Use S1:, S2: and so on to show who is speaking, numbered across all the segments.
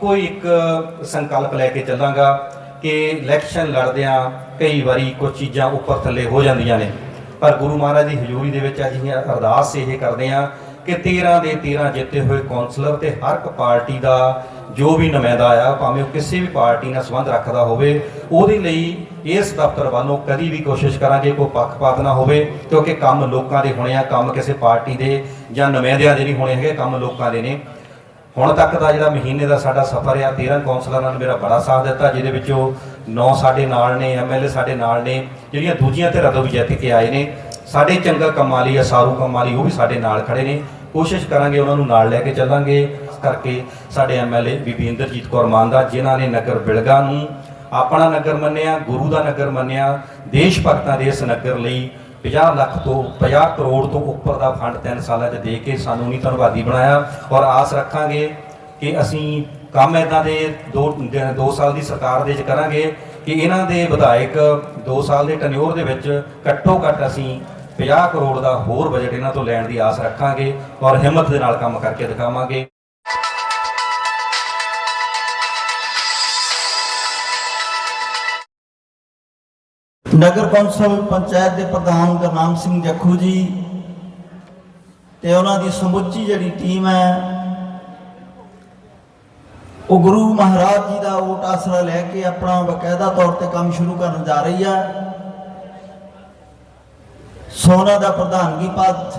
S1: ਕੋਈ ਇੱਕ ਸੰਕਲਪ ਲੈ ਕੇ ਚੱਲਾਂਗਾ ਕਿ ਇਲੈਕਸ਼ਨ ਲੜਦਿਆਂ ਕਈ ਵਾਰੀ ਕੁਝ ਚੀਜ਼ਾਂ ਉੱਪਰ ਥੱਲੇ ਹੋ ਜਾਂਦੀਆਂ ਨੇ। ਪਰ ਗੁਰੂ ਮਹਾਰਾਜ ਦੀ ਹਜ਼ੂਰੀ ਦੇ ਵਿੱਚ ਅਸੀਂ ਅਰਦਾਸ ਇਹ ਕਰਦੇ ਹਾਂ ਕਿ 13 ਦੇ 13 ਜਿੱਤੇ ਹੋਏ ਕੌਂਸਲਰ ਤੇ ਹਰ ਇੱਕ ਪਾਰਟੀ ਦਾ ਜੋ ਵੀ ਨੁਮਾਇੰਦਾ ਆ, ਭਾਵੇਂ ਉਹ ਕਿਸੇ ਵੀ ਪਾਰਟੀ ਨਾਲ ਸੰਬੰਧ ਰੱਖਦਾ ਹੋਵੇ, ਉਹਦੇ ਲਈ ਇਸ ਦਫ਼ਤਰ ਵੱਲੋਂ ਕਦੀ ਵੀ ਕੋਸ਼ਿਸ਼ ਕਰਾਂਗੇ ਕੋਈ ਪੱਖਪਾਤ ਨਾ ਹੋਵੇ, ਕਿਉਂਕਿ ਕੰਮ ਲੋਕਾਂ ਦੇ ਹੋਣੇ ਆ, ਕੰਮ ਕਿਸੇ ਪਾਰਟੀ ਦੇ ਜਾਂ ਨੁਮਾਇੰਦਿਆਂ ਦੇ ਨਹੀਂ ਹੋਣੇ ਹੈਗੇ, ਕੰਮ ਲੋਕਾਂ ਦੇ ਨੇ। ਹੁਣ ਤੱਕ ਦਾ ਜਿਹੜਾ ਮਹੀਨੇ ਦਾ ਸਾਡਾ ਸਫ਼ਰ ਆ 13 ਕੌਂਸਲਰਾਂ ਨੇ ਮੇਰਾ ਬੜਾ ਸਾਥ ਦਿੱਤਾ, ਜਿਹਦੇ ਵਿੱਚੋਂ 9 ਸਾਡੇ ਨਾਲ ਨੇ ਐਮਐਲਏ ਸਾਡੇ ਨਾਲ ਨੇ, ਜਿਹੜੀਆਂ ਦੂਜੀਆਂ ਧਿਰਾਂ ਤੋਂ ਵੀ ਜਿੱਤ ਕੇ ਆਏ ਨੇ, ਸਾਡੇ ਚੰਗਾ ਕੰਮਾਂ ਲਈ ਆ, ਸਾਰੂ ਕੰਮਾਂ ਲਈ ਉਹ ਵੀ ਸਾਡੇ ਨਾਲ ਖੜੇ ਨੇ। ਕੋਸ਼ਿਸ਼ ਕਰਾਂਗੇ ਉਹਨਾਂ ਨੂੰ ਨਾਲ ਲੈ ਕੇ ਚੱਲਾਂਗੇ। ਇਸ ਕਰਕੇ ਸਾਡੇ ਐਮਐਲਏ ਬੀਬੀ ਇੰਦਰਜੀਤ ਕੌਰ ਮਾਨ ਦਾ, ਜਿਨ੍ਹਾਂ ਨੇ ਨਗਰ ਬਿਲਗਾ ਨੂੰ ਆਪਣਾ ਨਗਰ ਮੰਨਿਆ, ਗੁਰੂ ਦਾ ਨਗਰ ਮੰਨਿਆ, ਦੇਸ਼ ਭਗਤਾਂ ਦੇ ਇਸ ਨਗਰ ਲਈ 50 ਲੱਖ ਤੋਂ 50 ਕਰੋੜ ਤੋਂ ਉੱਪਰ ਦਾ ਫੰਡ 3 ਸਾਲਾਂ 'ਚ ਦੇ ਕੇ ਸਾਨੂੰ ਨਹੀਂ ਧੰਨਵਾਦੀ ਬਣਾਇਆ ਔਰ ਆਸ ਰੱਖਾਂਗੇ ਕਿ ਅਸੀਂ ਕੰਮ ਇਦਾਂ ਦੇ 2 2 ਸਾਲ ਦੀ ਸਰਕਾਰ ਦੇ ਵਿੱਚ ਕਰਾਂਗੇ ਕਿ ਇਹਨਾਂ ਦੇ ਵਿਧਾਇਕ 2 ਸਾਲ ਦੇ ਟਨਿਓਰ ਦੇ ਵਿੱਚ ਘੱਟੋ ਘੱਟ ਅਸੀਂ 50 ਕਰੋੜ ਦਾ ਹੋਰ ਬਜਟ ਇਹਨਾਂ ਤੋਂ ਲੈਣ ਦੀ ਆਸ ਰੱਖਾਂਗੇ ਔਰ ਹਿੰਮਤ ਦੇ ਨਾਲ ਕੰਮ ਕਰਕੇ ਦਿਖਾਵਾਂਗੇ।
S2: ਨਗਰ ਕੌਂਸਲ ਪੰਚਾਇਤ ਦੇ ਪ੍ਰਧਾਨ ਗੁਰਨਾਮ ਸਿੰਘ ਜੱਖੂ ਜੀ ਤੇ ਉਹਨਾਂ ਦੀ ਸਮੁੱਚੀ ਜਿਹੜੀ ਟੀਮ ਹੈ, ਉਹ ਗੁਰੂ ਮਹਾਰਾਜ ਜੀ ਦਾ ਓਟ ਆਸਰਾ ਲੈ ਕੇ ਆਪਣਾ ਬਕਾਇਦਾ ਤੌਰ ਤੇ ਕੰਮ ਸ਼ੁਰੂ ਕਰਨ ਜਾ ਰਹੀ ਹੈ ਸੋਨਾ ਦਾ ਪ੍ਰਧਾਨਗੀ ਪਦ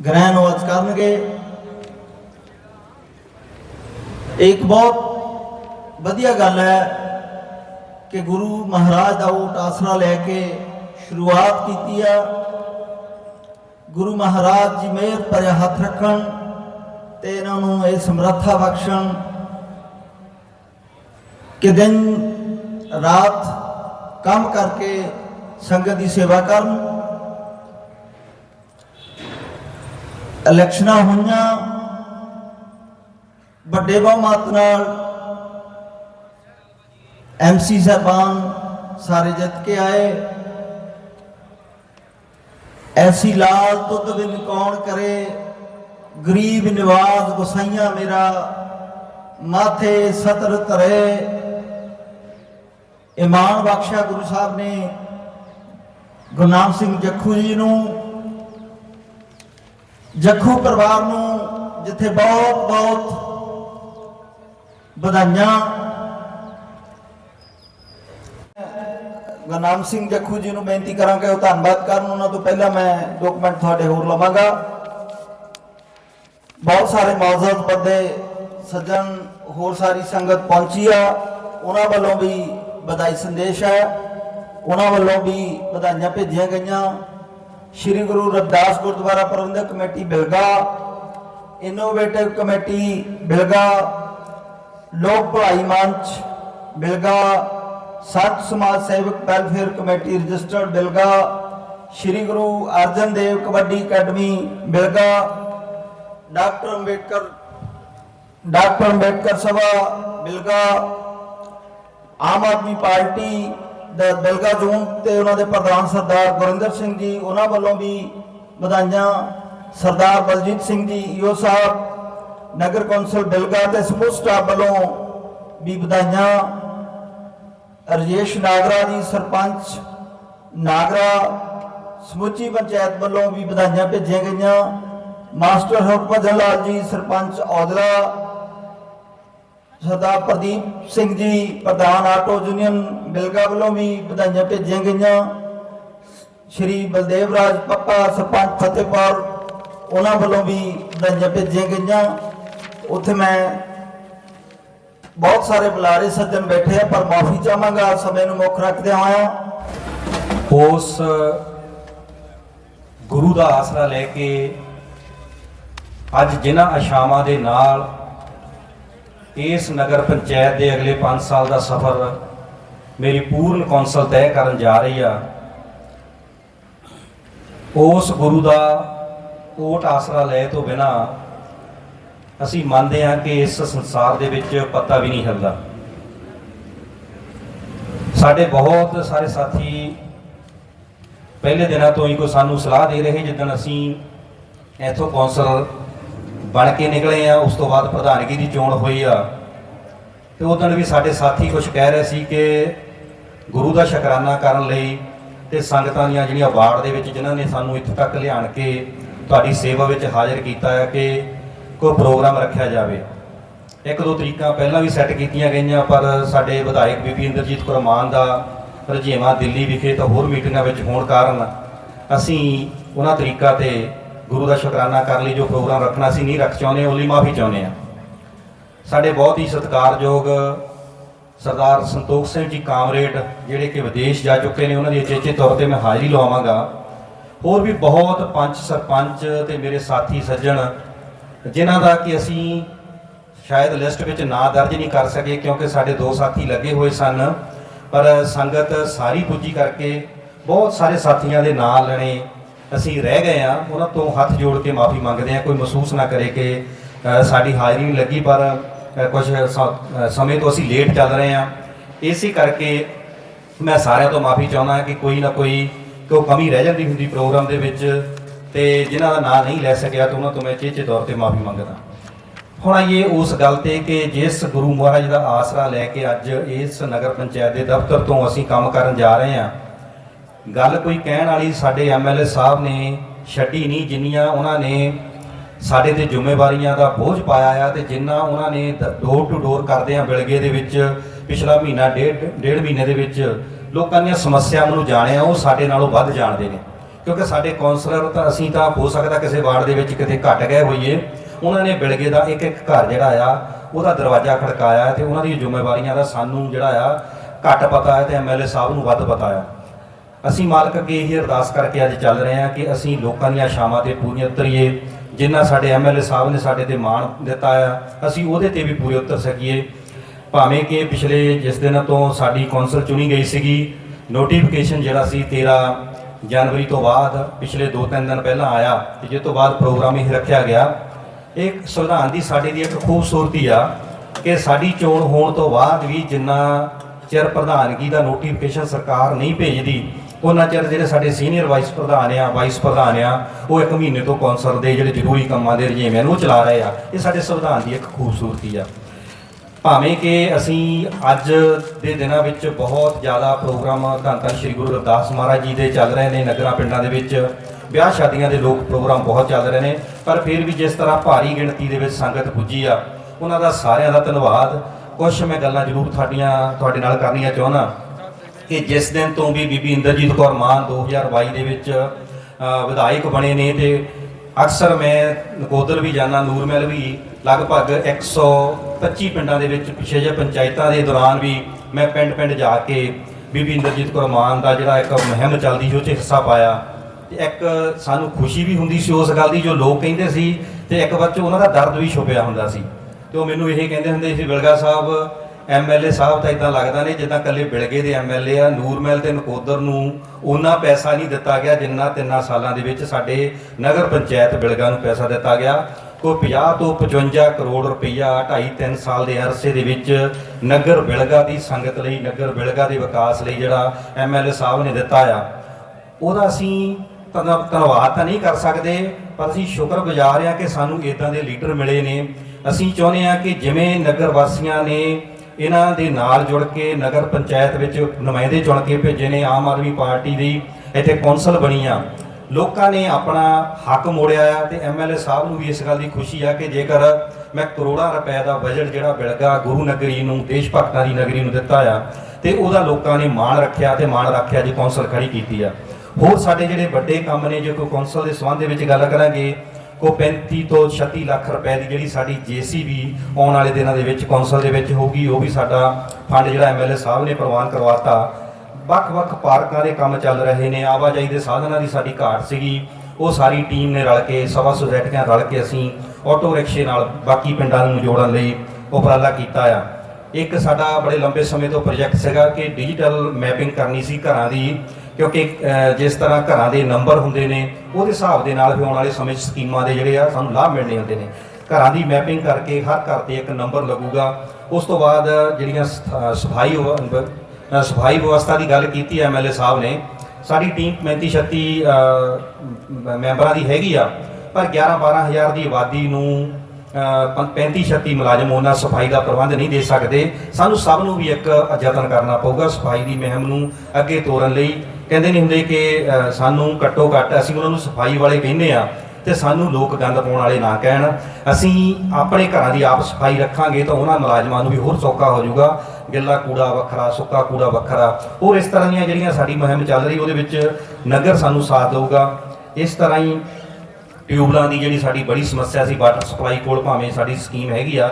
S2: ਗ੍ਰਹਿਣ ਉਹ ਅੱਜ ਕਰਨਗੇ। ਇੱਕ ਬਹੁਤ ਵਧੀਆ ਗੱਲ ਹੈ ਕਿ ਗੁਰੂ ਮਹਾਰਾਜ ਦਾ ਓਟ ਆਸਰਾ ਲੈ ਕੇ ਸ਼ੁਰੂਆਤ ਕੀਤੀ ਆ। ਗੁਰੂ ਮਹਾਰਾਜ ਜੀ ਮਿਹਰ ਭਰਿਆ ਹੱਥ ਰੱਖਣ ਤੇ ਇਹਨਾਂ ਨੂੰ ਇਹ ਸਮਰੱਥਾ ਬਖਸ਼ਣ ਕਿ ਦਿਨ ਰਾਤ ਕੰਮ ਕਰਕੇ ਸੰਗਤ ਦੀ ਸੇਵਾ ਕਰਨ। ਇਲੈਕਸ਼ਨਾਂ ਹੋਈਆਂ, ਵੱਡੇ ਬਹੁਮਤ ਨਾਲ ਐਮਸੀ ਸਾਹਿਬਾਨ ਸਾਰੇ ਜਿੱਤ ਕੇ ਆਏ। ਐਸੀ ਲਾਲ ਤੁਧ ਬਿਨ ਕੌਣ ਕਰੇ? ਗਰੀਬ ਨਿਵਾਜ਼ ਗੁਸਾਈਆਂ ਮੇਰਾ ਮਾਥੇ ਸਤਰ ਧਰੇ। ਇਮਾਨ ਬਖਸ਼ਿਆ ਗੁਰੂ ਸਾਹਿਬ ਨੇ ਗੁਰਨਾਮ ਸਿੰਘ ਜੱਖੂ ਜੀ ਨੂੰ। ਜੱਖੂ ਪਰਿਵਾਰ ਨੂੰ ਜਿੱਥੇ ਬਹੁਤ ਬਹੁਤ ਵਧਾਈਆਂ। ਗੁਰਨਾਮ ਸਿੰਘ ਜੱਖੂ ਜੀ ਨੂੰ ਬੇਨਤੀ ਕਰਾਂਗੇ, ਉਹ ਧੰਨਵਾਦ ਕਰਨ। ਉਹਨਾਂ ਤੋਂ ਪਹਿਲਾਂ ਮੈਂ ਡਾਕੂਮੈਂਟ ਤੁਹਾਡੇ ਹੋਰ ਲਵਾਂਗਾ। ਬਹੁਤ ਸਾਰੇ ਮੌਜੂਦ ਬੰਦੇ, ਸੱਜਣ, ਹੋਰ ਸਾਰੀ ਸੰਗਤ ਪਹੁੰਚੀ ਆ। ਉਹਨਾਂ ਵੱਲੋਂ ਵੀ ਵਧਾਈ ਸੰਦੇਸ਼ ਹੈ। ਉਹਨਾਂ ਵੱਲੋਂ ਵੀ ਵਧਾਈਆਂ ਭੇਜੀਆਂ ਗਈਆਂ। Shri Guru Ravidas Gurdwara Prabandhak committee Bilga innovative committee Bilga, Lok Bhalai Manch Bilga Sat Samaj Sevak welfare committee registered Bilga, Shri Guru Arjan Dev Kabaddi academy Bilga, doctor Ambedkar doctor Ambedkar Sabha Bilga, Aam Aadmi party ਦਾ Bilga zone ਤੇ ਉਹਨਾਂ ਦੇ ਪ੍ਰਧਾਨ ਸਰਦਾਰ ਗੁਰਿੰਦਰ ਸਿੰਘ ਜੀ, ਉਹਨਾਂ ਵੱਲੋਂ ਵੀ ਵਧਾਈਆਂ। ਸਰਦਾਰ ਬਲਜੀਤ ਸਿੰਘ ਜੀ, ਈਓ ਸਾਹਿਬ, ਨਗਰ council Bilga ਤੇ ਸਮੂਹ staff ਵੱਲੋਂ ਵੀ ਵਧਾਈਆਂ। ਰਜੇਸ਼ ਨਾਗਰਾ ਜੀ ਸਰਪੰਚ ਨਾਗਰਾ ਸਮੁੱਚੀ ਪੰਚਾਇਤ ਵੱਲੋਂ ਵੀ ਵਧਾਈਆਂ ਭੇਜੀਆਂ ਗਈਆਂ। ਮਾਸਟਰ ਹਰਭਜਨ ਲਾਲ ਜੀ, ਸਰਪੰਚ ਔਦਲਾ ਸਰਦਾਰ ਪ੍ਰਦੀਪ ਸਿੰਘ ਜੀ, ਪ੍ਰਧਾਨ ਆਟੋ ਯੂਨੀਅਨ ਬਿਲਗਾ ਵੱਲੋਂ ਵੀ ਵਧਾਈਆਂ ਭੇਜੀਆਂ ਗਈਆਂ। ਸ਼੍ਰੀ ਬਲਦੇਵ ਰਾਜ ਪੱਪਾ, ਸਰਪੰਚ ਫਤਿਹਪੁਰ, ਉਹਨਾਂ ਵੱਲੋਂ ਵੀ ਵਧਾਈਆਂ ਭੇਜੀਆਂ ਗਈਆਂ। ਉੱਥੇ ਮੈਂ ਬਹੁਤ ਸਾਰੇ ਬੁਲਾਰੇ ਸੱਜਣ ਬੈਠੇ ਆ, ਪਰ ਮਾਫੀ ਚਾਹਾਂਗਾ ਸਮੇਂ ਨੂੰ ਮੁੱਖ ਰੱਖਦੇ ਹੋਇਆ
S1: ਉਸ ਗੁਰੂ ਦਾ ਆਸਰਾ ਲੈ ਕੇ ਅੱਜ ਜਿਨ੍ਹਾਂ ਆਸ਼ਾਵਾਂ ਦੇ ਨਾਲ ਇਸ ਨਗਰ ਪੰਚਾਇਤ ਦੇ ਅਗਲੇ 5 ਸਾਲ ਦਾ ਸਫ਼ਰ ਮੇਰੀ ਪੂਰਨ ਕੌਂਸਲ ਤੈਅ ਕਰਨ ਜਾ ਰਹੀ ਆ, ਉਸ ਗੁਰੂ ਦਾ ਓਟ ਆਸਰਾ ਲੈ ਤੋਂ ਬਿਨਾ ਅਸੀਂ ਮੰਨਦੇ ਹਾਂ ਕਿ ਇਸ ਸੰਸਾਰ ਦੇ ਵਿੱਚ ਪਤਾ ਵੀ ਨਹੀਂ ਹਿਲਦਾ। ਸਾਡੇ ਬਹੁਤ ਸਾਰੇ ਸਾਥੀ ਪਹਿਲੇ ਦਿਨਾਂ ਤੋਂ ਹੀ ਕੋਈ ਸਾਨੂੰ ਸਲਾਹ ਦੇ ਰਹੇ, ਜਿੱਦਣ ਅਸੀਂ ਇੱਥੋਂ ਕੌਂਸਲਰ ਬਣ ਕੇ ਨਿਕਲੇ ਆ ਉਸ ਤੋਂ ਬਾਅਦ ਪ੍ਰਧਾਨਗੀ ਦੀ ਚੋਣ ਹੋਈ ਆ। ਤੇ ਉਦੋਂ ਵੀ ਸਾਡੇ ਸਾਥੀ ਕੁਝ ਕਹਿ ਰਹੇ ਸੀ ਕਿ ਗੁਰੂ ਦਾ ਸ਼ੁਕਰਾਨਾ ਕਰਨ ਲਈ ਤੇ ਸੰਗਤਾਂ ਦੀਆਂ ਜਿਹੜੀਆਂ ਵਾਰਡ ਦੇ ਵਿੱਚ ਜਿਨ੍ਹਾਂ ਨੇ ਸਾਨੂੰ ਇੱਥੇ ਤੱਕ ਲਿਆਣ ਕੇ ਤੁਹਾਡੀ ਸੇਵਾ ਵਿੱਚ ਹਾਜ਼ਰ ਕੀਤਾ ਹੈ ਕਿ ਕੋਈ ਪ੍ਰੋਗਰਾਮ ਰੱਖਿਆ ਜਾਵੇ। ਇੱਕ ਦੋ ਤਰੀਕਾਂ ਪਹਿਲਾਂ ਵੀ ਸੈੱਟ ਕੀਤੀਆਂ ਗਈਆਂ, ਪਰ ਸਾਡੇ ਵਿਧਾਇਕ ਬੀਬੀ ਇੰਦਰਜੀਤ ਕੌਰ ਮਾਨ ਦਾ ਰੁਝੇਵਾਂ ਦਿੱਲੀ ਵਿਖੇ ਤਾਂ ਹੋਰ ਮੀਟਿੰਗਾਂ ਵਿੱਚ ਹੋਣ ਕਾਰਨ ਅਸੀਂ ਉਹਨਾਂ ਤਰੀਕਾਂ ਤੇ ਗੁਰੂ ਦਾ ਸ਼ੁਕਰਾਨਾ ਕਰਨ ਲਈ, ਜੋ ਪ੍ਰੋਗਰਾਮ ਰੱਖਣਾ ਸੀ, ਨਹੀਂ ਰੱਖ ਚਾਹੁੰਦੇ ਉਹਲੀ ਮਾਫੀ ਚਾਹੁੰਦੇ ਆ ਸਾਡੇ ਬਹੁਤ ਹੀ ਸਤਿਕਾਰਯੋਗ ਸਰਦਾਰ ਸੰਤੋਖ ਸਿੰਘ ਜੀ ਕਾਮਰੇਡ, ਜਿਹੜੇ ਕਿ ਵਿਦੇਸ਼ ਜਾ ਚੁੱਕੇ ਨੇ, ਉਹਨਾਂ ਦੀ ਅਚੇਚੇ ਤੌਰ ਤੇ ਮੈਂ ਹਾਜ਼ਰੀ ਲਵਾਵਾਂਗਾ। ਹੋਰ ਵੀ ਬਹੁਤ ਪੰਚ ਸਰਪੰਚ ਤੇ ਮੇਰੇ ਸਾਥੀ ਸੱਜਣ ਜਿਨ੍ਹਾਂ ਦਾ ਕਿ ਅਸੀਂ ਸ਼ਾਇਦ ਲਿਸਟ ਵਿੱਚ ਨਾਂ ਦਰਜ ਨਹੀਂ ਕਰ ਸਕੇ ਕਿਉਂਕਿ ਸਾਡੇ ਦੋ ਸਾਥੀ ਲੱਗੇ ਹੋਏ ਸਨ ਪਰ ਸੰਗਤ ਸਾਰੀ ਪੁੱਜੀ ਕਰਕੇ ਬਹੁਤ ਸਾਰੇ ਸਾਥੀਆਂ ਦੇ ਨਾਂ ਲੈਣੇ ਅਸੀਂ ਰਹਿ ਗਏ ਆ ਉਹਨਾਂ ਤੋਂ ਹੱਥ ਜੋੜ ਕੇ ਮਾਫੀ ਮੰਗਦੇ ਆ ਕੋਈ ਮਹਿਸੂਸ ਨਾ ਕਰੇ ਕਿ ਸਾਡੀ ਹਾਜ਼ਰੀ ਨਹੀਂ ਲੱਗੀ ਪਰ ਅ, ਕੁਝ ਸ- ਸਮੇਂ ਤੋਂ ਅਸੀਂ ਲੇਟ ਚੱਲ ਰਹੇ ਆ ਇਸੇ ਕਰਕੇ ਮੈਂ ਸਾਰਿਆਂ ਤੋਂ ਮਾਫੀ ਚਾਹੁੰਦਾ ਕਿ ਕੋਈ ਨਾ ਕੋਈ ਕੋਈ ਕਮੀ ਰਹਿ ਜਾਂਦੀ ਹੁੰਦੀ ਪ੍ਰੋਗਰਾਮ ਦੇ ਵਿੱਚ। ਤੇ ਜਿਨ੍ਹਾਂ ਦਾ ਨਾਂ ਨਹੀਂ ਲੈ ਸਕਿਆ ਤਾਂ ਉਹਨਾਂ ਤੋਂ ਮੈਂ ਚੇਚੇ ਤੌਰ ਤੇ ਮਾਫੀ ਮੰਗਦਾ। ਹੁਣ ਆਈਏ ਉਸ ਗੱਲ ਤੇ ਕਿ ਜਿਸ ਗੁਰੂ ਮਹਾਰਾਜ ਦਾ ਆਸਰਾ ਲੈ ਕੇ ਅੱਜ ਇਸ ਨਗਰ ਪੰਚਾਇਤ ਦੇ ਦਫ਼ਤਰ ਤੋਂ ਅਸੀਂ ਕੰਮ ਕਰਨ ਜਾ ਰਹੇ ਹਾਂ, ਗੱਲ ਕੋਈ ਕਹਿਣ ਵਾਲੀ ਸਾਡੇ ਐਮਐਲਏ ਸਾਹਿਬ ਨੇ ਛੱਡੀ ਨਹੀਂ, ਜਿੰਨੀਆਂ ਉਹਨਾਂ ਨੇ ਸਾਡੇ ਤੇ ਜ਼ਿੰਮੇਵਾਰੀਆਂ ਦਾ ਬੋਝ ਪਾਇਆ ਆ ਤੇ ਜਿੰਨਾ ਉਹਨਾਂ ਨੇ ਡੋਰ ਟੂ ਡੋਰ ਕਰਦੇ ਆ ਬਿਲਗੇ ਦੇ ਵਿੱਚ ਪਿਛਲਾ ਮਹੀਨਾ, ਡੇਢ ਡੇਢ ਮਹੀਨੇ ਦੇ ਵਿੱਚ, ਲੋਕਾਂ ਦੀਆਂ ਸਮੱਸਿਆਵਾਂ ਨੂੰ ਜਾਣਿਆ, ਉਹ ਸਾਡੇ ਨਾਲੋਂ ਵੱਧ ਜਾਣਦੇ ਨੇ। ਕਿਉਂਕਿ ਸਾਡੇ ਕਾਉਂਸਲਰ ਤਾਂ ਅਸੀਂ ਤਾਂ ਹੋ ਸਕਦਾ ਕਿਸੇ ਵਾਰਡ ਦੇ ਵਿੱਚ ਕਿਤੇ ਘਟ ਗਏ ਹੋਈਏ। ਉਹਨਾਂ ਨੇ ਬਿਲਗੇ ਦਾ ਇੱਕ ਇੱਕ ਘਰ ਜਿਹੜਾ ਆ, ਉਹਦਾ ਦਰਵਾਜ਼ਾ ਖੜਕਾਇਆ ਤੇ ਉਹਨਾਂ ਦੀਆਂ ਜ਼ਿੰਮੇਵਾਰੀਆਂ ਦਾ ਸਾਨੂੰ ਜਿਹੜਾ ਆ, ਘੱਟ ਪਤਾ ਹੈ ਤੇ ਐਮਐਲਏ ਸਾਹਿਬ ਨੂੰ ਵੱਧ ਪਤਾ ਆ। ਅਸੀਂ ਮਾਲਕ ਅੱਗੇ ਇਹ ਅਰਦਾਸ ਕਰਕੇ ਅੱਜ ਚੱਲ ਰਹੇ ਹਾਂ ਕਿ ਅਸੀਂ ਲੋਕਾਂ ਦੀਆਂ ਆਸ਼ਾਵਾਂ ਤੇ ਪੂਰੀਆਂ ਉਤਰੀਏ। ਜਿੰਨਾ ਸਾਡੇ ਐਮਐਲਏ ਸਾਹਿਬ ਨੇ ਸਾਡੇ ਤੇ ਮਾਣ ਦਿੱਤਾ ਆ, ਅਸੀਂ ਉਹਦੇ ਤੇ ਵੀ ਪੂਰੇ ਉਤਰ ਸਕੀਏ। ਭਾਵੇਂ ਕਿ ਪਿਛਲੇ ਜਿਸ ਦਿਨ ਤੋਂ ਸਾਡੀ ਕੌਂਸਲ ਚੁਣੀ ਗਈ ਸੀਗੀ ਨੋਟੀਫਿਕੇਸ਼ਨ ਜਿਹੜਾ ਸੀ 13 ਜਨਵਰੀ ਤੋਂ ਬਾਅਦ, ਪਿਛਲੇ 2-3 ਦਿਨ ਪਹਿਲਾਂ ਆਇਆ ਤੇ ਜਿਸ ਤੋਂ ਬਾਅਦ ਪ੍ਰੋਗਰਾਮ ਇਹ ਰੱਖਿਆ ਗਿਆ। ਇਹ ਸੰਵਿਧਾਨ ਦੀ ਸਾਡੇ ਦੀ ਇੱਕ ਖੂਬਸੂਰਤੀ ਆ ਕਿ ਸਾਡੀ ਚੋਣ ਹੋਣ ਤੋਂ ਬਾਅਦ ਵੀ ਜਿੰਨਾ ਚਿਰ ਪ੍ਰਧਾਨਗੀ ਦਾ ਨੋਟੀਫਿਕੇਸ਼ਨ ਸਰਕਾਰ ਨਹੀਂ ਭੇਜਦੀ ਉਹਨਾਂ ਚਿਰ ਜਿਹੜੇ ਸਾਡੇ ਸੀਨੀਅਰ ਵਾਈਸ ਪ੍ਰਧਾਨ ਆ ਵਾਈਸ ਪ੍ਰਧਾਨ ਆ, ਉਹ ਇੱਕ ਮਹੀਨੇ ਤੋਂ ਕੌਂਸਲ ਦੇ ਜਿਹੜੇ ਜ਼ਰੂਰੀ ਕੰਮਾਂ ਦੇ ਰਜੀਵੇਂ ਨੂੰ ਚਲਾ ਰਹੇ ਆ। ਇਹ ਸਾਡੇ ਸੰਵਿਧਾਨ ਦੀ ਇੱਕ ਖੂਬਸੂਰਤੀ ਆ। ਭਾਵੇਂ ਕਿ ਅਸੀਂ ਅੱਜ ਦੇ ਦਿਨਾਂ ਵਿੱਚ ਬਹੁਤ ਜ਼ਿਆਦਾ ਪ੍ਰੋਗਰਾਮ ਧੰਨ ਧੰਨ ਸ੍ਰੀ ਗੁਰੂ ਰਵਿਦਾਸ ਮਹਾਰਾਜ ਜੀ ਦੇ ਚੱਲ ਰਹੇ ਨੇ, ਨਗਰਾਂ ਪਿੰਡਾਂ ਦੇ ਵਿੱਚ ਵਿਆਹ ਸ਼ਾਦੀਆਂ ਦੇ ਲੋਕ ਪ੍ਰੋਗਰਾਮ ਬਹੁਤ ਚੱਲ ਰਹੇ ਨੇ, ਪਰ ਫਿਰ ਵੀ ਜਿਸ ਤਰ੍ਹਾਂ ਭਾਰੀ ਗਿਣਤੀ ਦੇ ਵਿੱਚ ਸੰਗਤ ਪੁੱਜੀ ਆ, ਉਹਨਾਂ ਦਾ ਸਾਰਿਆਂ ਦਾ ਧੰਨਵਾਦ। ਕੁਝ ਮੈਂ ਗੱਲਾਂ ਜ਼ਰੂਰ ਤੁਹਾਡੀਆਂ, ਤੁਹਾਡੇ ਨਾਲ ਕਰਨੀਆਂ ਚਾਹੁੰਦਾ। ਕਿ ਜਿਸ ਦਿਨ ਤੋਂ ਵੀ ਬੀਬੀ ਇੰਦਰਜੀਤ ਕੌਰ ਮਾਨ 2022 ਦੇ ਵਿੱਚ ਵਿਧਾਇਕ ਬਣੇ ਨੇ ਤੇ ਅਕਸਰ ਮੈਂ ਨਕੋਦਰ ਵੀ ਜਾਣਾ ਨੂਰਮਹਿਲ ਵੀ, ਲਗਭਗ 125 ਪਿੰਡਾਂ ਦੇ ਵਿੱਚ ਪਿਛੇ ਜੇ ਪੰਚਾਇਤਾਂ ਦੇ ਦੌਰਾਨ ਵੀ ਮੈਂ ਪਿੰਡ-ਪਿੰਡ ਜਾ ਕੇ ਬੀਬੀ ਇੰਦਰਜੀਤ ਕੌਰ ਮਾਨ ਦਾ ਜਿਹੜਾ ਇੱਕ ਮੁਹਿੰਮ ਚੱਲਦੀ ਸੀ, ਉਹ 'ਚ ਹਿੱਸਾ ਪਾਇਆ। ਤੇ ਇੱਕ ਸਾਨੂੰ ਖੁਸ਼ੀ ਵੀ ਹੁੰਦੀ ਸੀ ਉਸ ਗੱਲ ਦੀ, ਜੋ ਲੋਕ ਕਹਿੰਦੇ ਸੀ, ਤੇ ਇੱਕ ਵਾਰ 'ਚ ਉਹਨਾਂ ਦਾ ਦਰਦ ਵੀ ਛੁਪਿਆ ਹੁੰਦਾ ਸੀ। ਤੇ ਉਹ ਮੈਨੂੰ ਇਹ ਕਹਿੰਦੇ ਹੁੰਦੇ ਸੀ ਬਿਲਗਾ ਸਾਹਿਬ ਐਮਐਲਏ ਸਾਹਿਬ ਤਾਂ ਇਦਾਂ ਲੱਗਦਾ ਨੇ ਜਿੱਦਾਂ ਕੱਲੇ ਬਿਲਗੇ ਦੇ ਐਮਐਲਏ ਆ ਨੂਰਮਹਿਲ ਤੇ ਨਕੋਦਰ ਨੂੰ ਉਹਨਾਂ ਪੈਸਾ ਨਹੀਂ ਦਿੱਤਾ ਗਿਆ ਜਿੰਨਾ ਤਿੰਨਾਂ ਸਾਲਾਂ ਦੇ ਵਿੱਚ ਸਾਡੇ ਨਗਰ ਪੰਚਾਇਤ ਬਿਲਗਾ ਨੂੰ ਪੈਸਾ ਦਿੱਤਾ ਗਿਆ। ਕੋਈ 50 ਤੋਂ 55 ਕਰੋੜ ਰੁਪਈਆ 2.5 3 ਸਾਲ ਦੇ ਅਰਸੇ ਦੇ ਵਿੱਚ ਨਗਰ ਬਿਲਗਾ ਦੀ ਸੰਗਤ ਲਈ, ਨਗਰ ਬਿਲਗਾ ਦੇ ਵਿਕਾਸ ਲਈ ਜਿਹੜਾ ਐਮਐਲਏ ਸਾਹਿਬ ਨੇ ਦਿੱਤਾ ਆ। ਉਹਦਾ ਅਸੀਂ ਧੰਨ- ਧੰਨਵਾਦ ਤਾਂ ਨਹੀਂ ਕਰ ਸਕਦੇ, ਪਰ ਅਸੀਂ ਸ਼ੁਕਰਗੁਜ਼ਾਰ ਹਾਂ ਕਿ ਸਾਨੂੰ ਇਦਾਂ ਦੇ ਲੀਡਰ ਮਿਲੇ ਨੇ। ਅਸੀਂ ਚਾਹੁੰਦੇ ਹਾਂ ਕਿ ਜਿਵੇਂ ਨਗਰ ਵਾਸੀਆਂ ਨੇ ਇਹਨਾਂ ਦੇ ਨਾਲ ਜੁੜ ਕੇ ਨਗਰ ਪੰਚਾਇਤ ਵਿੱਚ ਨੁਮਾਇੰਦੇ ਚੁਣ ਕੇ ਭੇਜੇ ਨੇ, ਆਮ ਆਦਮੀ ਪਾਰਟੀ ਦੀ ਇੱਥੇ ਕੌਂਸਲ ਬਣੀ ਆ। ਲੋਕਾਂ ਨੇ ਆਪਣਾ ਹੱਕ ਮੋੜਿਆ ਆ ਤੇ ਐਮਐਲਏ ਸਾਹਿਬ ਨੂੰ ਵੀ ਇਸ ਗੱਲ ਦੀ ਖੁਸ਼ੀ ਆ ਕਿ ਜੇਕਰ ਮੈਂ ਕਰੋੜਾਂ ਰੁਪਏ ਦਾ ਬਜਟ ਜਿਹੜਾ ਬਿਲਗਾ ਗੁਰੂ ਨਗਰੀ ਨੂੰ, ਦੇਸ਼ ਭਗਤਾਂ ਦੀ ਨਗਰੀ ਨੂੰ ਦਿੱਤਾ ਆ, ਤੇ ਉਹਦਾ ਲੋਕਾਂ ਨੇ ਮਾਣ ਰੱਖਿਆ ਤੇ ਮਾਣ ਰੱਖਿਆ ਜੀ ਕੌਂਸਲ ਖੜੀ ਕੀਤੀ ਆ। ਹੋਰ ਸਾਡੇ ਜਿਹੜੇ ਵੱਡੇ ਕੰਮ ਨੇ, ਜੇ ਕੋਈ ਕੌਂਸਲ ਦੇ ਸੰਬੰਧ ਦੇ ਵਿੱਚ ਗੱਲ ਕਰਾਂਗੇ ਕੋ 35 ਤੋਂ 36 ਲੱਖ ਰੁਪਏ ਦੀ ਜਿਹੜੀ ਸਾਡੀ ਜੀਸੀਬੀ ਆਉਣ ਵਾਲੇ ਦਿਨਾਂ ਦੇ ਵਿੱਚ, ਕੌਂਸਲ ਦੇ ਵਿੱਚ ਹੋਊਗੀ, ਉਹ ਵੀ ਸਾਡਾ ਫੰਡ ਜਿਹੜਾ ਐਮਐਲਏ ਸਾਹਿਬ ਨੇ ਪ੍ਰਵਾਨ ਕਰਵਾਤਾ। ਵੱਖ-ਵੱਖ ਪਾਰਕਾਂ ਦੇ ਕੰਮ ਚੱਲ ਰਹੇ ਨੇ, ਆਵਾਜਾਈ ਦੇ ਸਾਧਨਾਂ ਦੀ ਸਾਡੀ ਘਾਟ ਸੀਗੀ। ਉਹ ਸਾਰੀ ਟੀਮ ਨੇ ਰਲ ਕੇ, ਸਵਾ ਸੁਸਾਇਟੀਆਂ ਰਲ ਕੇ ਅਸੀਂ ਆਟੋ ਰਿਕਸ਼ੇ ਨਾਲ ਬਾਕੀ ਪਿੰਡਾਂ ਨੂੰ ਜੋੜਨ ਲਈ ਉਪਰਾਲਾ ਕੀਤਾ ਆ। ਇੱਕ ਸਾਡਾ ਬੜੇ ਲੰਬੇ ਸਮੇਂ ਤੋਂ ਪ੍ਰੋਜੈਕਟ ਸੀਗਾ ਕਿ ਡਿਜੀਟਲ ਮੈਪਿੰਗ ਕਰਨੀ ਸੀ ਘਰਾਂ ਦੀ। ਕਿਉਂਕਿ ਜਿਸ ਤਰ੍ਹਾਂ ਘਰਾਂ ਦੇ ਨੰਬਰ ਹੁੰਦੇ ਨੇ, ਉਹਦੇ ਹਿਸਾਬ ਦੇ ਨਾਲ ਵੀ ਆਉਣ ਵਾਲੇ ਸਮੇਂ 'ਚ ਸਕੀਮਾਂ ਦੇ ਜਿਹੜੇ ਆ, ਸਾਨੂੰ ਲਾਭ ਮਿਲਣੇ ਹੁੰਦੇ ਨੇ। ਘਰਾਂ ਦੀ ਮੈਪਿੰਗ ਕਰਕੇ ਹਰ ਘਰ ਤੇ ਇੱਕ ਨੰਬਰ ਲੱਗੂਗਾ। ਉਸ ਤੋਂ ਬਾਅਦ ਜਿਹੜੀਆਂ ਸਥ- ਸਫ਼ਾਈ ਸਫ਼ਾਈ ਵਿਵਸਥਾ ਦੀ ਗੱਲ ਕੀਤੀ ਐਮਐਲਏ ਸਾਹਿਬ ਨੇ, ਸਾਡੀ ਟੀਮ 35 36 ਮੈਂਬਰਾਂ ਦੀ ਹੈਗੀ ਆ। ਪਰ 11 12000 ਦੀ ਆਬਾਦੀ ਨੂੰ 35 36 ਮੁਲਾਜ਼ਮ ਉਹਨਾਂ ਸਫ਼ਾਈ ਦਾ ਪ੍ਰਬੰਧ ਨਹੀਂ ਦੇ ਸਕਦੇ। ਸਾਨੂੰ ਸਭ ਨੂੰ ਵੀ ਇੱਕ ਯਤਨ ਕਰਨਾ ਪਊਗਾ ਸਫ਼ਾਈ ਦੀ ਮੁਹਿੰਮ ਨੂੰ ਅੱਗੇ ਤੋਰਨ ਲਈ। ਕਹਿੰਦੇ ਨਹੀਂ ਹੁੰਦੇ ਕਿ ਸਾਨੂੰ ਘੱਟੋ ਘੱਟ ਅਸੀਂ ਉਹਨਾਂ ਨੂੰ ਸਫ਼ਾਈ ਵਾਲੇ ਕਹਿੰਦੇ ਆ ਤੇ ਸਾਨੂੰ ਲੋਕ ਗੰਦ ਪਾਉਣ ਵਾਲੇ ਨਾ ਕਹਿਣ। ਅਸੀਂ ਆਪਣੇ ਘਰਾਂ ਦੀ ਆਪ ਸਫ਼ਾਈ ਰੱਖਾਂਗੇ ਤਾਂ ਉਹਨਾਂ ਮੁਲਾਜ਼ਮਾਂ ਨੂੰ ਵੀ ਹੋਰ ਸੌਖਾ ਹੋ ਜਾਊਗਾ। ਗਿੱਲਾ ਕੂੜਾ ਵੱਖਰਾ, ਸੁੱਕਾ ਕੂੜਾ ਵੱਖਰਾ। ਹੋਰ ਇਸ ਤਰ੍ਹਾਂ ਦੀਆਂ ਜਿਹੜੀਆਂ ਸਾਡੀ ਮੁਹਿੰਮ ਚੱਲ ਰਹੀ, ਉਹਦੇ ਵਿੱਚ ਨਗਰ ਸਾਨੂੰ ਸਾਥ ਦੇਊਗਾ। ਇਸ ਤਰ੍ਹਾਂ ਹੀ ਟਿਊਬਲਾਂ ਦੀ ਜਿਹੜੀ ਸਾਡੀ ਬੜੀ ਸਮੱਸਿਆ ਸੀ, ਵਾਟਰ ਸਪਲਾਈ ਕੋਲ ਭਾਵੇਂ ਸਾਡੀ ਸਕੀਮ ਹੈਗੀ ਆ,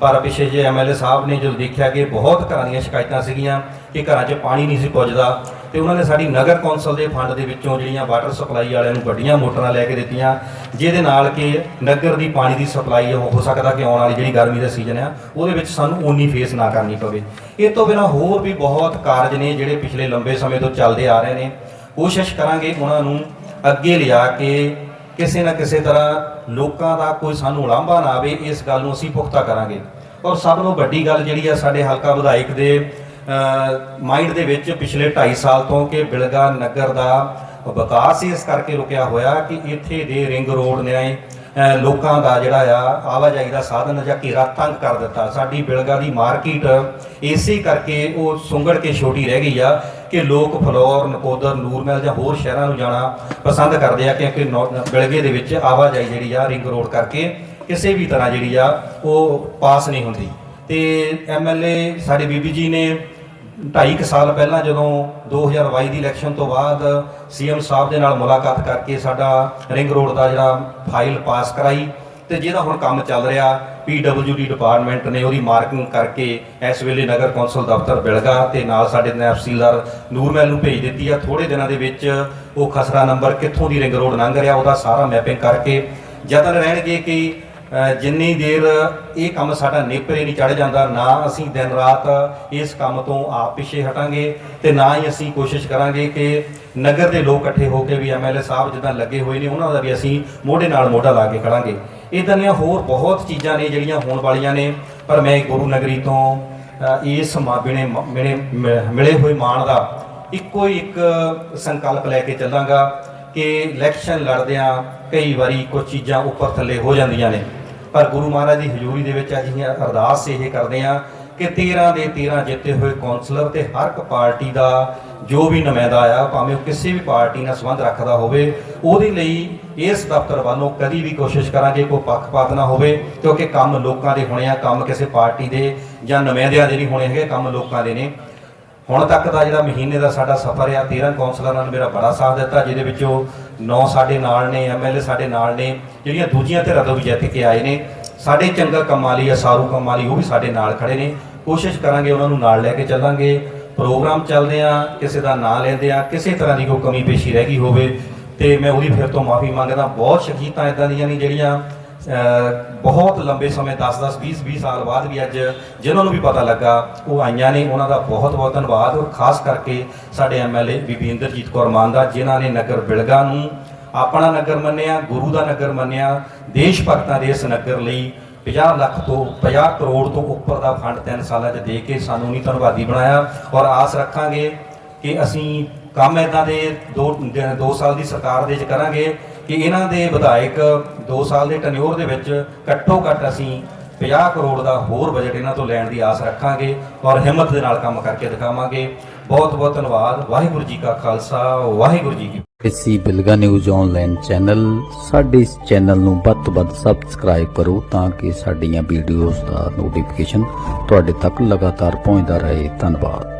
S1: ਪਰ ਪਿਛੇ ਜੇ ਐਮਐਲਏ ਸਾਹਿਬ ਨੇ ਜਦੋਂ ਦੇਖਿਆ ਕਿ ਬਹੁਤ ਘਰਾਂ ਦੀਆਂ ਸ਼ਿਕਾਇਤਾਂ ਸੀਗੀਆਂ ਕਿ ਘਰਾਂ 'ਚ ਪਾਣੀ ਨਹੀਂ ਸੀ ਪੁੱਜਦਾ ਤੇ ਉਹਨਾਂ ਨੇ ਸਾਡੀ ਨਗਰ ਕੌਂਸਲ ਦੇ ਫੰਡ ਦੇ ਵਿੱਚੋਂ ਜਿਹੜੀਆਂ ਵਾਟਰ ਸਪਲਾਈ ਵਾਲਿਆਂ ਨੂੰ ਵੱਡੀਆਂ ਮੋਟਰਾਂ ਲੈ ਕੇ ਦਿੱਤੀਆਂ, ਜਿਹਦੇ ਨਾਲ ਕਿ ਨਗਰ ਦੀ ਪਾਣੀ ਦੀ ਸਪਲਾਈ ਹੋ ਸਕਦਾ ਕਿ ਆਉਣ ਵਾਲੀ ਜਿਹੜੀ ਗਰਮੀ ਦਾ ਸੀਜ਼ਨ ਆ, ਉਹਦੇ ਵਿੱਚ ਸਾਨੂੰ ਓਨੀ ਫੇਸ ਨਾ ਕਰਨੀ ਪਵੇ। ਇਹ ਤੋਂ ਬਿਨਾਂ ਹੋਰ ਵੀ ਬਹੁਤ ਕਾਰਜ ਨੇ ਜਿਹੜੇ ਪਿਛਲੇ ਲੰਬੇ ਸਮੇਂ ਤੋਂ ਚੱਲਦੇ ਆ ਰਹੇ ਨੇ। ਕੋਸ਼ਿਸ਼ ਕਰਾਂਗੇ ਉਹਨਾਂ ਨੂੰ ਅੱਗੇ ਲਿਆ ਕੇ ਕਿਸੇ ਨਾ ਕਿਸੇ ਤਰ੍ਹਾਂ ਲੋਕਾਂ ਦਾ ਕੋਈ ਸਾਨੂੰ ਉਲਾਂਭਾ ਨਾ ਆਵੇ, ਇਸ ਗੱਲ ਨੂੰ ਅਸੀਂ ਪੁਖਤਾ ਕਰਾਂਗੇ। ਔਰ ਸਭ ਤੋਂ ਵੱਡੀ ਗੱਲ ਜਿਹੜੀ ਆ, ਸਾਡੇ ਹਲਕਾ ਵਿਧਾਇਕ ਦੇ ਮਾਈਂਡ ਦੇ ਵਿੱਚ ਪਿਛਲੇ 2.5 ਸਾਲ ਤੋਂ ਕਿ ਬਿਲਗਾ ਨਗਰ ਦਾ ਵਿਕਾਸ ਹੀ ਇਸ ਕਰਕੇ ਰੁਕਿਆ ਹੋਇਆ ਕਿ ਇੱਥੇ ਦੇ ਰਿੰਗ ਰੋਡ ਨੇ ਲੋਕਾਂ ਦਾ ਜਿਹੜਾ ਆ, ਆਵਾਜਾਈ ਦਾ ਸਾਧਨ ਜਾਂ ਘੇਰਾ ਤੰਗ ਕਰ ਦਿੱਤਾ। ਸਾਡੀ ਬਿਲਗਾ ਦੀ ਮਾਰਕੀਟ ਇਸੇ ਕਰਕੇ ਉਹ ਸੁੰਗੜ ਕੇ ਛੋਟੀ ਰਹਿ ਗਈ ਆ ਕਿ ਲੋਕ ਫਲੋਰ, ਨਕੋਦਰ, ਨੂਰਮਹਿਲ ਜਾਂ ਹੋਰ ਸ਼ਹਿਰਾਂ ਨੂੰ ਜਾਣਾ ਪਸੰਦ ਕਰਦੇ ਆ ਕਿਉਂਕਿ ਨੌ- ਬਿਲਗੇ ਦੇ ਵਿੱਚ ਆਵਾਜਾਈ ਜਿਹੜੀ ਆ ਰਿੰਗ ਰੋਡ ਕਰਕੇ ਕਿਸੇ ਵੀ ਤਰ੍ਹਾਂ ਜਿਹੜੀ ਆ ਉਹ ਪਾਸ ਨਹੀਂ ਹੁੰਦੀ। ਤੇ ਐਮਐਲਏ ਸਾਡੇ ਬੀਬੀ ਜੀ ਨੇ ਢਾਈ ਕੁ ਸਾਲ ਪਹਿਲਾਂ ਜਦੋਂ 2022 ਦੀ ਇਲੈਕਸ਼ਨ ਤੋਂ ਬਾਅਦ ਸੀਐਮ ਸਾਹਿਬ ਦੇ ਨਾਲ ਮੁਲਾਕਾਤ ਕਰਕੇ ਸਾਡਾ ਰਿੰਗ ਰੋਡ ਦਾ ਜਿਹੜਾ ਫਾਈਲ ਪਾਸ ਕਰਾਈ ਤੇ ਜਿਹਦਾ ਹੁਣ ਕੰਮ ਚੱਲ ਰਿਹਾ ਪੀਡਬਲਯੂਡੀ ਡਿਪਾਰਟਮੈਂਟ ਨੇ ਉਹਦੀ ਮਾਰਕਿੰਗ ਕਰਕੇ ਇਸ ਵੇਲੇ ਨਗਰ ਕੌਂਸਲ ਦਫ਼ਤਰ ਬਿਲਗਾ ਤੇ ਨਾਲ ਸਾਡੇ ਤਹਿਸੀਲਦਾਰ ਨੂਰਮਹਿਲ ਨੂੰ ਭੇਜ ਦਿੱਤੀ ਆ। ਥੋੜੇ ਦਿਨਾਂ ਦੇ ਵਿੱਚ ਉਹ ਖਸਰਾ ਨੰਬਰ ਕਿੱਥੋਂ ਦੀ ਰਿੰਗ ਰੋਡ ਲੰਘ ਰਿਹਾ ਉਹਦਾ ਸਾਰਾ ਮੈਪਿੰਗ ਕਰਕੇ ਯਤਨ ਰਹਿਣਗੇ ਕਿ ਜਿੰਨੀ ਦੇਰ ਇਹ ਕੰਮ ਸਾਡਾ ਨੇਪਰੇ ਨਹੀਂ ਚੜ ਜਾਂਦਾ ਨਾ ਅਸੀਂ ਦਿਨ ਰਾਤ ਇਸ ਕੰਮ ਤੋਂ ਆਪ ਪਿੱਛੇ ਹਟਾਂਗੇ ਤੇ ਨਾ ਹੀ ਅਸੀਂ ਕੋਸ਼ਿਸ਼ ਕਰਾਂਗੇ ਕਿ ਨਗਰ ਦੇ ਲੋਕ ਇਕੱਠੇ ਹੋ ਕੇ ਵੀ ਐਮਐਲਏ ਸਾਹਿਬ ਜਿੱਦਾਂ ਲੱਗੇ ਹੋਏ ਨੇ ਉਹਨਾਂ ਦਾ ਵੀ ਅਸੀਂ ਮੋਢੇ ਨਾਲ ਮੋਢਾ ਲਾ ਕੇ ਖੜਾਂਗੇ। ਇਦਾਂ ਦੀਆਂ ਹੋਰ ਬਹੁਤ ਚੀਜ਼ਾਂ ਨੇ ਜਿਹੜੀਆਂ ਹੋਣ ਵਾਲੀਆਂ ਨੇ ਪਰ ਮੈਂ ਗੁਰੂ ਨਗਰੀ ਤੋਂ ਅ, ਇਸ ਮਾਬਿਨੇ ਮਿਲੇ ਮਿਲੇ ਹੋਏ ਮਾਣ ਦਾ ਇੱਕੋ ਹੀ ਇੱਕ ਸੰਕਲਪ ਲੈ ਕੇ ਚੱਲਾਂਗਾ ਕਿ ਇਲੈਕਸ਼ਨ ਲੜਦਿਆਂ ਕਈ ਵਾਰੀ ਕੁਝ ਚੀਜ਼ਾਂ ਉੱਪਰ ਥੱਲੇ ਹੋ ਜਾਂਦੀਆਂ ਨੇ। ਪਰ ਗੁਰੂ ਮਹਾਰਾਜ ਦੀ ਹਜ਼ੂਰੀ ਦੇ ਵਿੱਚ ਅਸੀਂ ਅਰਦਾਸ ਇਹ ਕਰਦੇ ਹਾਂ ਕਿ 13 ਦੇ 13 ਜਿੱਤੇ ਹੋਏ ਕੌਂਸਲਰ ਤੇ ਹਰ ਇੱਕ ਪਾਰਟੀ ਦਾ ਜੋ ਵੀ ਨੁਮਾਇੰਦਾ ਆ, ਭਾਵੇਂ ਉਹ ਕਿਸੇ ਵੀ ਪਾਰਟੀ ਨਾਲ ਸੰਬੰਧ ਰੱਖਦਾ ਹੋਵੇ, ਉਹਦੇ ਲਈ ਇਸ ਦਫ਼ਤਰ ਵੱਲੋਂ ਕਦੀ ਵੀ ਕੋਸ਼ਿਸ਼ ਕਰਾਂਗੇ ਕੋਈ ਪੱਖਪਾਤ ਨਾ ਹੋਵੇ, ਕਿਉਂਕਿ ਕੰਮ ਲੋਕਾਂ ਦੇ ਹੋਣੇ ਆ, ਕੰਮ ਕਿਸੇ ਪਾਰਟੀ ਦੇ ਜਾਂ ਨੁਮਾਇੰਦਿਆਂ ਦੇ ਨਹੀਂ ਹੋਣੇ ਹੈਗੇ, ਕੰਮ ਲੋਕਾਂ ਦੇ ਨੇ। ਹੁਣ ਤੱਕ ਦਾ ਜਿਹੜਾ ਮਹੀਨੇ ਦਾ ਸਾਡਾ ਸਫ਼ਰ ਆ 13 ਕੌਂਸਲਰਾਂ ਨੇ ਮੇਰਾ ਬੜਾ ਸਾਥ ਦਿੱਤਾ, ਜਿਹਦੇ ਵਿੱਚੋਂ ਨੌ ਸਾਡੇ ਨਾਲ ਨੇ ਐਮਐਲਏ ਸਾਡੇ ਨਾਲ ਨੇ, ਜਿਹੜੀਆਂ ਦੂਜੀਆਂ ਧਿਰਾਂ ਤੋਂ ਵੀ ਜਿੱਤ ਕੇ ਆਏ ਨੇ, ਸਾਡੇ ਚੰਗਾ ਕੰਮਾਂ ਲਈ ਅਸਾਰੂ ਕੰਮਾਂ ਲਈ ਉਹ ਵੀ ਸਾਡੇ ਨਾਲ ਖੜੇ ਨੇ। ਕੋਸ਼ਿਸ਼ ਕਰਾਂਗੇ ਉਹਨਾਂ ਨੂੰ ਨਾਲ ਲੈ ਕੇ ਚੱਲਾਂਗੇ। ਪ੍ਰੋਗਰਾਮ ਚੱਲਦੇ ਆ ਕਿਸੇ ਦਾ ਨਾਂ ਲੈਂਦੇ ਆ ਕਿਸੇ ਤਰ੍ਹਾਂ ਦੀ ਕੋਈ ਕਮੀ ਪੇਸ਼ੀ ਰਹਿ ਗਈ ਹੋਵੇ ਤੇ ਮੈਂ ਉਹਦੀ ਫਿਰ ਤੋਂ ਮਾਫੀ ਮੰਗਦਾ। ਬਹੁਤ ਸ਼ਖੀਤਾਂ ਇਦਾਂ ਦੀਆਂ ਨੇ ਜਿਹੜੀਆਂ ਬਹੁਤ ਲੰਬੇ ਸਮੇਂ 10-10 20-20 ਸਾਲ ਬਾਅਦ ਵੀ ਅੱਜ ਜਿਨ੍ਹਾਂ ਨੂੰ ਵੀ ਪਤਾ ਲੱਗਾ, ਉਹ ਆਈਆਂ ਨੇ। ਉਹਨਾਂ ਦਾ ਬਹੁਤ-ਬਹੁਤ ਧੰਨਵਾਦ। ਔਰ ਖਾਸ ਕਰਕੇ ਸਾਡੇ ਐਮਐਲਏ ਬੀਬੀ ਇੰਦਰਜੀਤ ਕੌਰ ਮਾਨ ਦਾ ਜਿਨ੍ਹਾਂ ਨੇ ਨਗਰ ਬਿਲਗਾ ਨੂੰ ਆਪਣਾ ਨਗਰ ਮੰਨਿਆ, ਗੁਰੂ ਦਾ ਨਗਰ ਮੰਨਿਆ, ਦੇਸ਼ ਭਗਤਾਂ ਦੇ ਇਸ ਨਗਰ ਲਈ 50 ਲੱਖ ਤੋਂ 50 ਕਰੋੜ ਤੋਂ ਉੱਪਰ ਦਾ ਫੰਡ 3 ਸਾਲਾਂ 'ਚ ਦੇ ਕੇ ਸਾਨੂੰ ਨਹੀਂ ਧੰਨਵਾਦੀ ਬਣਾਇਆ। ਔਰ ਆਸ ਰੱਖਾਂਗੇ ਕਿ ਅਸੀਂ ਕੰਮ ਇਦਾਂ ਦੇ 2 2 ਸਾਲ ਦੀ ਸਰਕਾਰ ਦੇ 'ਚ ਕਰਾਂਗੇ। ਕਿ ਇਹਨਾਂ ਦੇ ਵਿਧਾਇਕ 2 ਸਾਲ ਦੇ ਟਨਿਓਰ ਦੇ ਵਿੱਚ ਘੱਟੋ ਘੱਟ ਅਸੀਂ 50 ਕਰੋੜ ਦਾ ਹੋਰ ਬਜਟ ਇਹਨਾਂ ਤੋਂ ਲੈਣ ਦੀ ਆਸ ਰੱਖਾਂਗੇ ਔਰ ਹਿੰਮਤ ਦੇ ਨਾਲ ਕੰਮ ਕਰਕੇ ਦਿਖਾਵਾਂਗੇ। ਬਹੁਤ ਬਹੁਤ ਧੰਨਵਾਦ। ਵਾਹਿਗੁਰੂ ਜੀ ਕਾ ਖਾਲਸਾ। ਵਾਹਿਗੁਰੂ ਜੀ ਕੀ
S3: ਇਸੀ ਬਿਲਗਾ ਨਿਊਜ਼ ਆਨਲਾਈਨ ਚੈਨਲ ਸਾਡੇ ਇਸ ਚੈਨਲ ਨੂੰ ਵੱਧ ਤੋਂ ਵੱਧ ਸਬਸਕ੍ਰਾਈਬ ਕਰੋ ਤਾਂ ਕਿ ਸਾਡੀਆਂ ਵੀਡੀਓਜ਼ ਦਾ ਨੋਟੀਫਿਕੇਸ਼ਨ ਤੁਹਾਡੇ ਤੱਕ ਲਗਾਤਾਰ ਪਹੁੰਚਦਾ ਰਹੇ। ਧੰਨਵਾਦ।